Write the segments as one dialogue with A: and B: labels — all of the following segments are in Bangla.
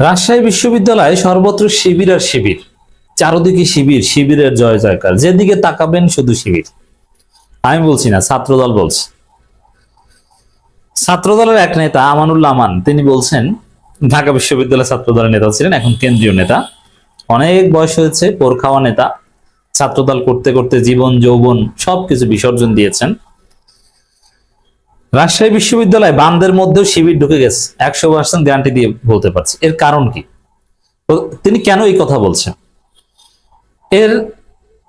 A: রাজশাহী বিশ্ববিদ্যালয়ে সর্বত্র শিবির আর শিবির। চারদিকে শিবির, শিবিরের জয় জয়কার। যেদিকে তাকাবেন শুধু শিবির। আমি বলছি না, ছাত্রদল বলছে। ছাত্রদলের এক নেতা, আমানুল্লাহ আমান, তিনি বলছেন, ঢাকা বিশ্ববিদ্যালয় ছাত্রদলের নেতা ছিলেন, এখন কেন্দ্রীয় নেতা। অনেক বয়স হয়েছে পোর খাওয়া নেতা। ছাত্রদল করতে করতে জীবন, যৌবন সবকিছু বিসর্জন দিয়েছেন। রাজশাহী বিশ্ববিদ্যালয় বামদের মধ্যেও শিবির ঢুকে গেছে। একশো পার্সেন্ট গ্যারান্টি দিয়ে বলতে পারছি। এর কারণ কি? তিনি কেন এই কথা বলছেন? এর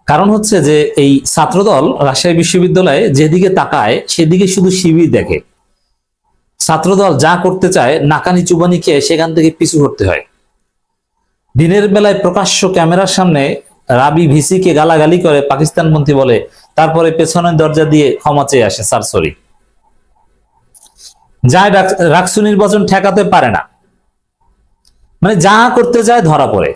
A: কারণ হচ্ছে যে এই ছাত্রদল রাজশাহী বিশ্ববিদ্যালয়ে যেদিকে তাকায়, সেদিকে শুধু শিবির দেখে। ছাত্রদল যা করতে চায়, নাকানি চুবানি খেয়ে সেখান থেকে পিছু হটতে হয়। দিনের বেলায় প্রকাশ্য ক্যামেরার সামনে রাবি ভিসিকে গালাগালি করে পাকিস্তানপন্থী বলে, তারপরে পেছনের দরজা দিয়ে ক্ষমা চেয়ে আসে, স্যার, সরি। যায় রাকসু নির্বাচন ঠেকাতে পারে না। মানে যা করতে যায় ধরা পড়ে।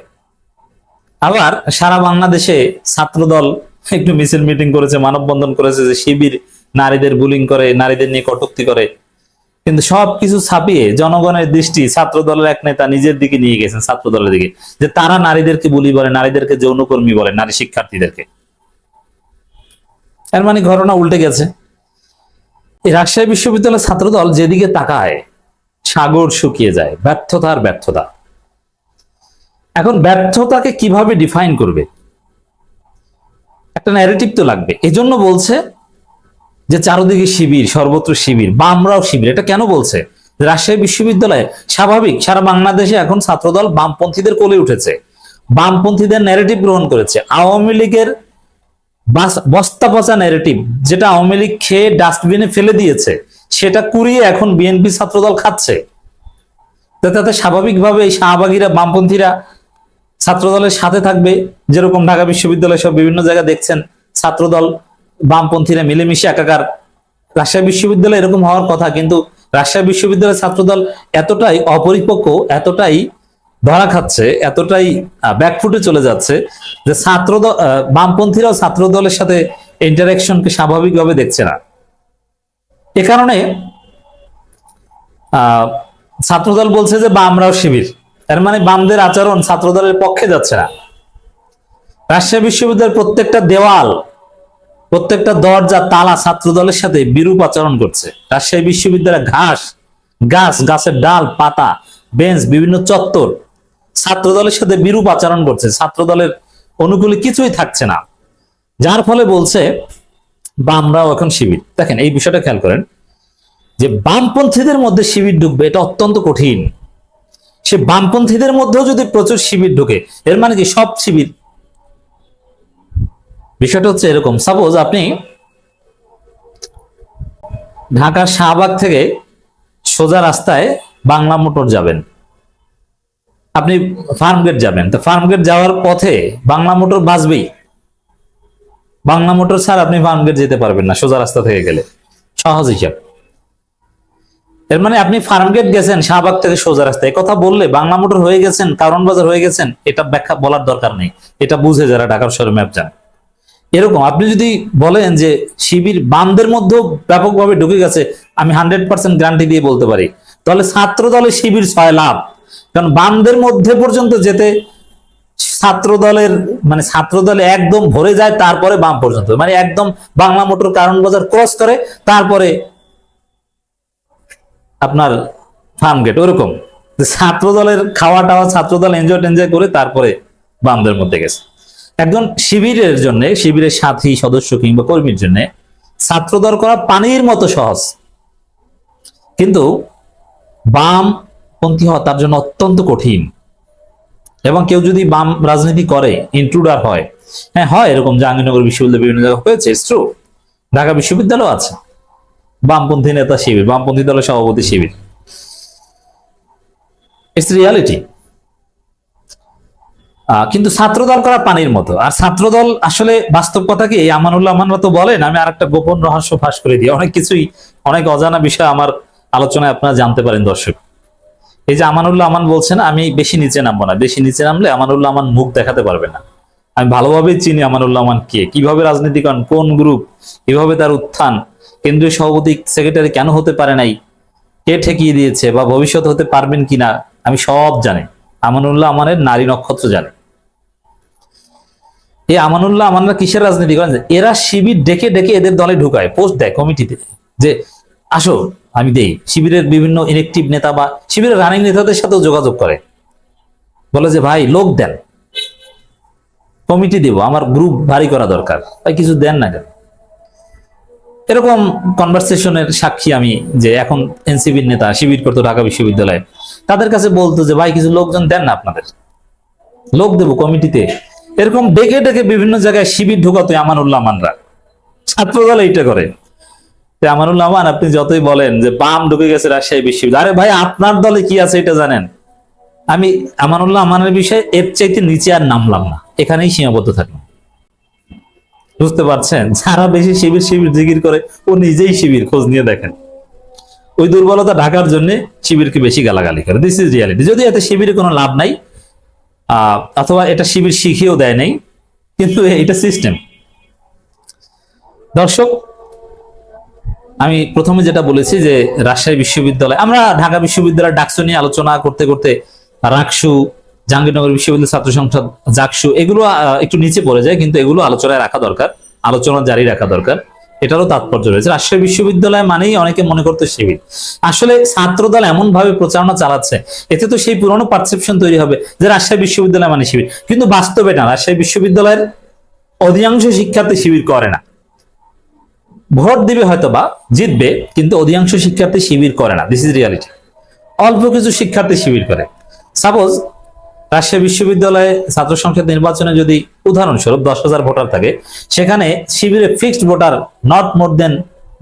A: আবার সারা বাংলাদেশে ছাত্রদল একটু মিছিল মিটিং করেছে, মানববন্ধন করেছে যে শিবির নারীদের বুলিং করে, নারীদের নিয়ে কটূক্তি করে। কিন্তু সবকিছু ছাপিয়ে জনগণের দৃষ্টি ছাত্র দলের এক নেতা নিজের দিকে নিয়ে গেছেন ছাত্র দলের দিকে। যে তারা নারীদেরকে বুলি বলে, নারীদেরকে যৌনকর্মী বলে, নারী শিক্ষার্থীদেরকে। এর মানে ঘটনা উল্টে গেছে। রাজশাহী বিশ্ববিদ্যালয়ের ছাত্রদল যেদিকে তাকায়, সাগর শুকিয়ে যায়, ব্যর্থতার ব্যর্থতা। এখন ব্যর্থতাকে কীভাবে ডিফাইন করবে? একটা ন্যারেটিভ তো লাগবে। এজন্য বলছে যে চারদিকে শিবির, সর্বত্র শিবির, বামরাও শিবির। এটা কেন বলছে? রাজশাহী বিশ্ববিদ্যালয়ে স্বাভাবিক সারা বাংলাদেশে এখন ছাত্রদল বামপন্থীদের কোলে উঠেছে। বামপন্থীদের ন্যারেটিভ গ্রহণ করেছে। আওয়ামী লীগের বস্তা পচা ন্যারেটিভ যেটা আওয়ামী লীগ খেয়ে ডাস্টবিনে ফেলে দিয়েছে, সেটা কুড়িয়ে এখন বিএনপি ছাত্রদল খাচ্ছে। তাতে স্বাভাবিকভাবে এই শাহবাগীরা, বামপন্থীরা ছাত্রদলের সাথে থাকবে, যেরকম ঢাকা বিশ্ববিদ্যালয় সব বিভিন্ন জায়গায় দেখছেন ছাত্রদল, বামপন্থীরা মিলেমিশে একাকার। রাজশাহী বিশ্ববিদ্যালয় এরকম হওয়ার কথা, কিন্তু রাজশাহী বিশ্ববিদ্যালয়ের ছাত্রদল এতটাই অপরিপক্ক, এতটাই ধরা খাচ্ছে এতটাই ব্যাকফুটে চলে যাচ্ছে যে আহ, বামপন্থীরাও ছাত্রদলের সাথে ইন্টারাকশনকে স্বাভাবিকভাবে দেখছে না। এ কারণে ছাত্রদল বলছে যে বামরাও শিবির। এর মানে বামদের আচরণ ছাত্রদলের পক্ষে যাচ্ছে না। রাজশাহী বিশ্ববিদ্যালয়ের প্রত্যেকটা দেওয়াল প্রত্যেকটা দরজা তালা ছাত্র দলের সাথে বিরূপ আচরণ করছে। রাজশাহী বিশ্ববিদ্যালয়ের ঘাস গাছ গাছের ডাল পাতা বেঞ্চ বিভিন্ন চত্বর ছাত্র দলের সাথে বিরূপ আচরণ করছে। ছাত্র দলের অনুকূলে কিছুই থাকছে না। যার ফলে বলছে, বামরাও এখন শিবির। দেখেন, এই বিষয়টা খেয়াল করেন, যে বামপন্থীদের মধ্যে শিবির ঢুকবে, এটা অত্যন্ত কঠিন। সে বামপন্থীদের মধ্যেও যদি প্রচুর শিবির ঢুকে, এর মানে কি সব শিবির? বিষয়টা হচ্ছে এরকম। সাপোজ আপনি ঢাকার শাহবাগ থেকে সোজা রাস্তায় বাংলা মোটর যাবেন। আপনি ফার্মগেট যাবেন। তো ফার্মগেট যাওয়ার পথে বাংলা মোটর বাঁচবেই। বাংলা মোটর ছাড়া আপনি ফার্মগেট যেতে পারবেন না, সোজা রাস্তা থেকে গেলে। সহজ হিসাব। এর মানে আপনি ফার্মগেট গেছেন, শাহবাগ থেকে সোজা রাস্তায়। এই কথা বললে বাংলা মোটর হয়ে গেছেন কারণ বাজার হয়ে গেছেন, এটা ব্যাখ্যা বলার দরকার নেই। এটা বুঝে যারা ঢাকার শহরে ম্যাপ যান এরকম আপনি যদি বলেন যে শিবির বামদের মধ্যেও ব্যাপকভাবে ঢুকে গেছে, আমি হান্ড্রেড পার্সেন্ট গ্যারান্টি দিয়ে বলতে পারি। তাহলে ছাত্র দলে শিবির ছয় লাভ কারণ বামদের মধ্যে পর্যন্ত যেতে ছাত্র দলের মানে ছাত্র দলে একদম ভরে যায়, তারপরে বাম পর্যন্ত। মানে একদম বাংলা মোটর কারণ বাজার ক্রস করে, তারপরে আপনার ফার্ম গেট ওরকম। ছাত্র দলের খাওয়া টাওয়া ছাত্র দল এনজয় টেনজয় করে, তারপরে বামদের মধ্যে গেছে। একজন শিবিরের জন্য, শিবিরের সাথী, সদস্য কিংবা কর্মীর জন্য ছাত্র দল করা পানির মতো সহজ। কিন্তু বাম পন্থী হওয়া তার জন্য অত্যন্ত কঠিন। এবং কেউ যদি বাম রাজনীতি করে ইন্ট্রুডার হয় হ্যাঁ হয় এরকম জাহাঙ্গীরনগর বিশ্ববিদ্যালয় বিভিন্ন জায়গায় হয়েছে ট্রু ঢাকা বিশ্ববিদ্যালয় আছে। বামপন্থী নেতা শিবির, বামপন্থী দলের সভাপতি শিবির। ইটস রিয়ালিটি কিন্তু ছাত্রদল করা পানির মতো। আর ছাত্রদল আসলে বাস্তব কথা কি? আমানুল্লাহ আমানরা তো বলেন, আমি আর একটা গোপন রহস্য ফাঁস করে দিই। অনেক কিছুই, অনেক অজানা বিষয় আমার আলোচনায় আপনারা জানতে পারেন দর্শক। এই যে আমানুল্লাহ আমান বলছেন, আমি বেশি নিচে নামবো না। বেশি নিচে নামলে আমানুল্লাহ আমান মুখ দেখাতে পারবে না। আমি ভালোভাবেই চিনি আমানুল্লাহ আমান কে, কীভাবে রাজনীতি করেন কোন গ্রুপ, কীভাবে তার উত্থান, কেন্দ্রীয় সভাপতি, সেক্রেটারি কেন হতে পারে নাই, কে ঠেকিয়ে দিয়েছে বা ভবিষ্যৎ হতে পারবেন কিনা, আমি সব জানি। আমানুল্লাহ আমানের নারী নক্ষত্র জানে। এই আমানুল্লাহ আমানরা কিসের রাজনীতি করেন? এরা শিবির ডেকে ডেকে এদের দলে ঢুকায়। পোস্ট দেয় কমিটিতে। যে, আসো আমি দেই। শিবিরের বিভিন্ন ইলেকটিভ নেতা বা শিবিরের রানিং নেতাদের সাথেও যোগাযোগ করে। বলে যে, ভাই, লোক দেন। কমিটি দেব। আমার গ্রুপ ভারী করা দরকার। ভাই, কিছু দেন না কেন? এরকম কনভারসেশনের সাক্ষী আমি যে, এখন এনসিবির নেতা, শিবির করতো ঢাকা বিশ্ববিদ্যালয়ে। তাদের কাছে বলতো যে, ভাই, কিছু লোকজন দেন না আপনাদের। লোক দেবো কমিটিতে এরকম ডেকে ডেকে বিভিন্ন জায়গায় শিবির ঢুকাতো আমানুল্লাহ মানরা। ছাত্রদল এইটা করে। তো আমানুল্লাহ মান আপনি যতই বলেন যে বাম ঢুকে গেছে রাজশাহী বিশ্ববিদ্যালয়। আরে ভাই, আপনার দলে কি আছে এটা জানেন? আমি আমানুল্লাহ আমানের বিষয়ে এর চাইতে নিচে আর নামলাম না। এখানেই সীমাবদ্ধ থাকলাম। বুঝতে পারছেন? যারা বেশি শিবির শিবির জিগির করে, ও নিজেই শিবির খোঁজ নিয়ে দেখেন। ওই দুর্বলতা ঢাকার জন্য শিবিরকে বেশি গালাগালি করে। দিস ইজ রিয়ালিটি যদি এতে শিবিরে কোনো লাভ নাই অথবা এটা শিবির শিখিয়েও দেয় নাই, কিন্তু এটা সিস্টেম দর্শক আমি প্রথমে যেটা বলেছি যে রাজশাহী বিশ্ববিদ্যালয়, আমরা ঢাকা বিশ্ববিদ্যালয়ের ডাকসু নিয়ে আলোচনা করতে করতে রাকসু, জাহাঙ্গীরনগর বিশ্ববিদ্যালয় ছাত্র সংসদ, জাকসু, এগুলো একটু নিচে পড়ে যায়, কিন্তু এগুলো আলোচনায় রাখা দরকার, আলোচনা জারি রাখা দরকার, এটারও তাৎপর্য রয়েছে। রাজশাহী বিশ্ববিদ্যালয় মানেই অনেকে মনে করতো শিবির। আসলে ছাত্রদল এমন ভাবে প্রচারণা চালাচ্ছে, এতে তো সেই পুরনো পারসেপশন তৈরি হবে যে রাজশাহী বিশ্ববিদ্যালয় মানে শিবির। কিন্তু বাস্তবে না, রাজশাহী বিশ্ববিদ্যালয়ের অধিকাংশ শিক্ষার্থী শিবির করে না। ভোট দিবে হয়তো বা জিতবে, কিন্তু অধিকাংশ শিক্ষার্থী শিবির করে না। দিস ইজ রিয়ালিটি অল্প কিছু শিক্ষার্থী শিবির করে। সাপোজ রাজশাহী বিশ্ববিদ্যালয়ে ছাত্র সংসদ নির্বাচনে যদি উদাহরণস্বরূপ দশ হাজার ভোটার থাকে, সেখানে শিবিরে fixed voter not more than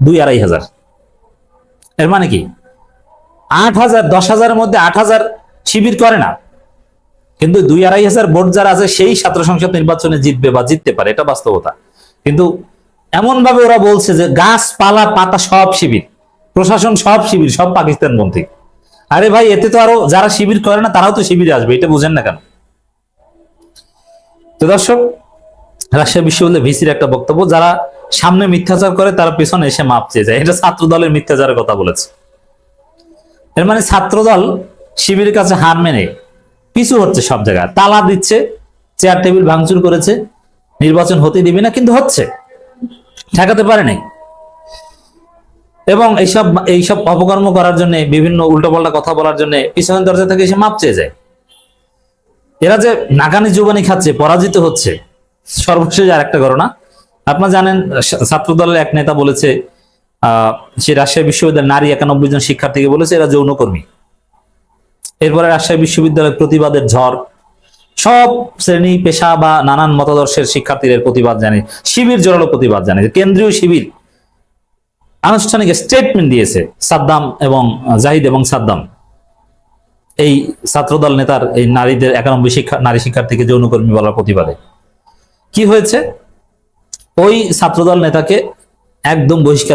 A: দুই আড়াই হাজার। এর মানে কি? আট হাজার, দশ হাজারের মধ্যে আট হাজার শিবির করে না। কিন্তু দুই আড়াই হাজার ভোট যারা আছে, সেই ছাত্র সংসদ নির্বাচনে জিতবে বা জিততে পারে, এটা বাস্তবতা। কিন্তু এমন ভাবে ওরা বলছে যে গাছপালা, পাতা সব শিবির। প্রশাসন সব শিবির, সব পাকিস্তান পন্থী আরে ভাই, এতে তো আরও যারা শিবির করে না, তারাও তো শিবিরে আসবে, এটা বুঝেন না কেন? তো দর্শক, রাজশাহী বিশ্ববিদ্যালয় ভিসির একটা বক্তব্য, যারা সামনে মিথ্যাচার করে, তারা পেছনে এসে মাপ চেয়ে যায়। এটা ছাত্র দলের মিথ্যাচারের কথা বলেছে। এর মানে ছাত্রদল শিবিরের কাছে হার মেনে পিছু হচ্ছে সব জায়গায়। তালা দিচ্ছে চেয়ার টেবিল ভাঙচুর করেছে, নির্বাচন হতে দিবে না, কিন্তু হচ্ছে। ঠেকাতে পারে নাই। এবং এইসব এইসব অপকর্ম করার জন্য, বিভিন্ন উল্টোপাল্টা কথা বলার জন্য পিছনের দরজা থেকে এসে মাপ চেয়ে যায়। এরা যে নাকানি জুবানি খাচ্ছে, পরাজিত হচ্ছে, সর্বশেষ আর একটা ঘটনা। আপনারা জানেন ছাত্র দলের এক নেতা বলেছে সে রাজশাহী বিশ্ববিদ্যালয়ের নারী একানব্বই জন শিক্ষার্থীকে বলেছে, এরা যৌনকর্মী। এরপরে রাজশাহী বিশ্ববিদ্যালয়ের প্রতিবাদের ঝড় সব শ্রেণি, পেশা বা নানান মতাদর্শের শিক্ষার্থীদের প্রতিবাদ জানে, শিবির জোরালো প্রতিবাদ জানে কেন্দ্রীয় শিবির আনুষ্ঠানিক স্টেটমেন্ট দিয়েছে সাদ্দাম এবং জাহিদ এবং সাদ্দাম। এই ছাত্রদল নেতার, এই নারীদের একানব্বই শিক্ষা, নারী শিক্ষার্থীকে যৌনকর্মী বলার প্রতিবাদে। কি হয়েছে? ওই ছাত্রদল নেতাকে একদম বহিষ্কার